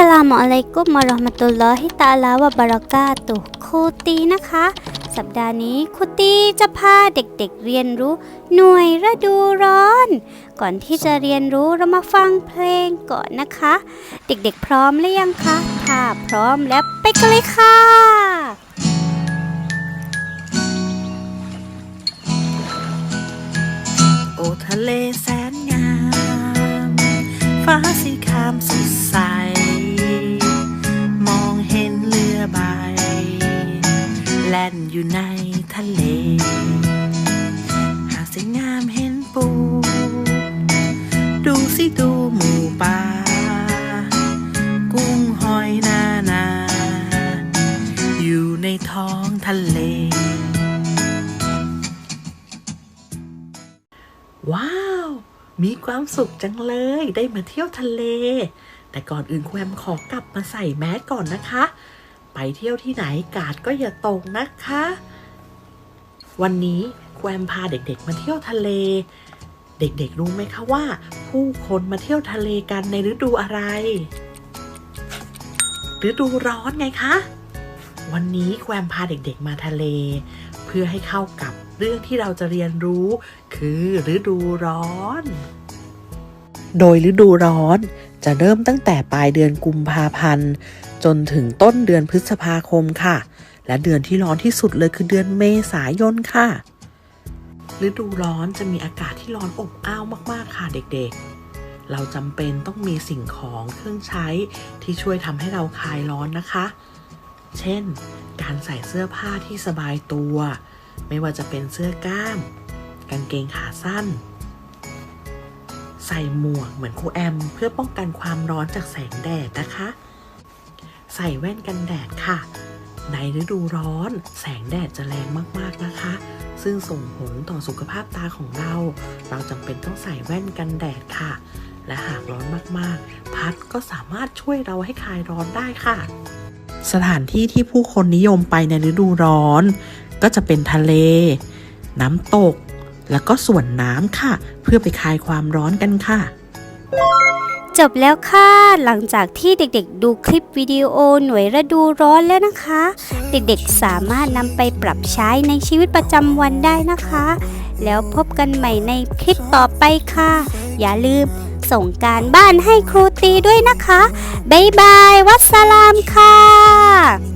สลามุอะลัยกุมมะเราะห์มะตุลลอฮิตาลาวะบะเราะกาตุครูตีนะคะ สัปดาห์นี้ครูตีจะพาเด็กๆเรียนรู้หน่วยฤดูร้อน ก่อนที่จะเรียนรู้เรามาฟังเพลงก่อนนะคะ เด็กๆพร้อมหรือยังคะถ้าพร้อมแล้วไปกันเลยค่ะโอทะเลแสนงาม ฟ้าสีครามสดใส อยู่ในทะเล หาดสวยงามเห็นปู ดูสิดูหมูป่ากุ้งหอยนานา อยู่ในท้องทะเล ว้าว มีความสุขจังเลยได้มาเที่ยวทะเล แต่ก่อนอื่นแควมขอกลับมาใส่แมสก่อนนะคะ ไปเที่ยวที่ไหนกาดก็อย่าตกนะคะ วันนี้แควมพาเด็กๆมาเที่ยวทะเล เด็กๆรู้ไหมคะว่า ผู้คนมาเที่ยวทะเลกันในฤดูอะไร ฤดูร้อนไงคะ วันนี้แควมพาเด็กๆมาทะเล เพื่อให้เข้ากับเรื่องที่เราจะเรียนรู้ คือฤดูร้อน โดยฤดูร้อนจะเริ่มตั้งแต่ปลายเดือนกุมภาพันธ์ จนถึงต้นเดือนพฤษภาคมค่ะ และเดือนที่ร้อนที่สุดเลยคือเดือนเมษายนค่ะ ฤดูร้อนจะมีอากาศที่ร้อนอบอ้าวมากๆค่ะเด็กๆ เราจำเป็นต้องมีสิ่งของเครื่องใช้ที่ช่วยทำให้เราคลายร้อนนะคะ เช่น การใส่เสื้อผ้าที่สบายตัว ไม่ว่าจะเป็นเสื้อกล้าม กางเกงขาสั้น ใส่หมวกเหมือนครูแอม เพื่อป้องกันความร้อนจากแสงแดดนะคะ ใส่แว่นกันแดดค่ะ ในฤดูร้อน แสงแดดจะแรงมากๆนะคะ ซึ่งส่งผลต่อสุขภาพตาของเรา เราจำเป็นต้องใส่แว่นกันแดดค่ะ และหากร้อนมากๆ พัดก็สามารถช่วยเราให้คลายร้อนได้ค่ะ สถานที่ที่ผู้คนนิยมไปในฤดูร้อน ก็จะเป็นทะเล น้ำตก แล้วก็ส่วนน้ำค่ะ เพื่อไปคลายความร้อนกันค่ะ จบแล้วค่ะ หลังจากที่เด็กๆ ดูคลิปวิดีโอหน่วยฤดูร้อนแล้วนะคะ เด็กๆสามารถนำไปปรับใช้ในชีวิตประจำวันได้นะคะ แล้วพบกันใหม่ในคลิปต่อไปค่ะ อย่าลืมส่งการบ้านให้ครูตีด้วยนะคะ บ๊ายบาย วัสสลามค่ะ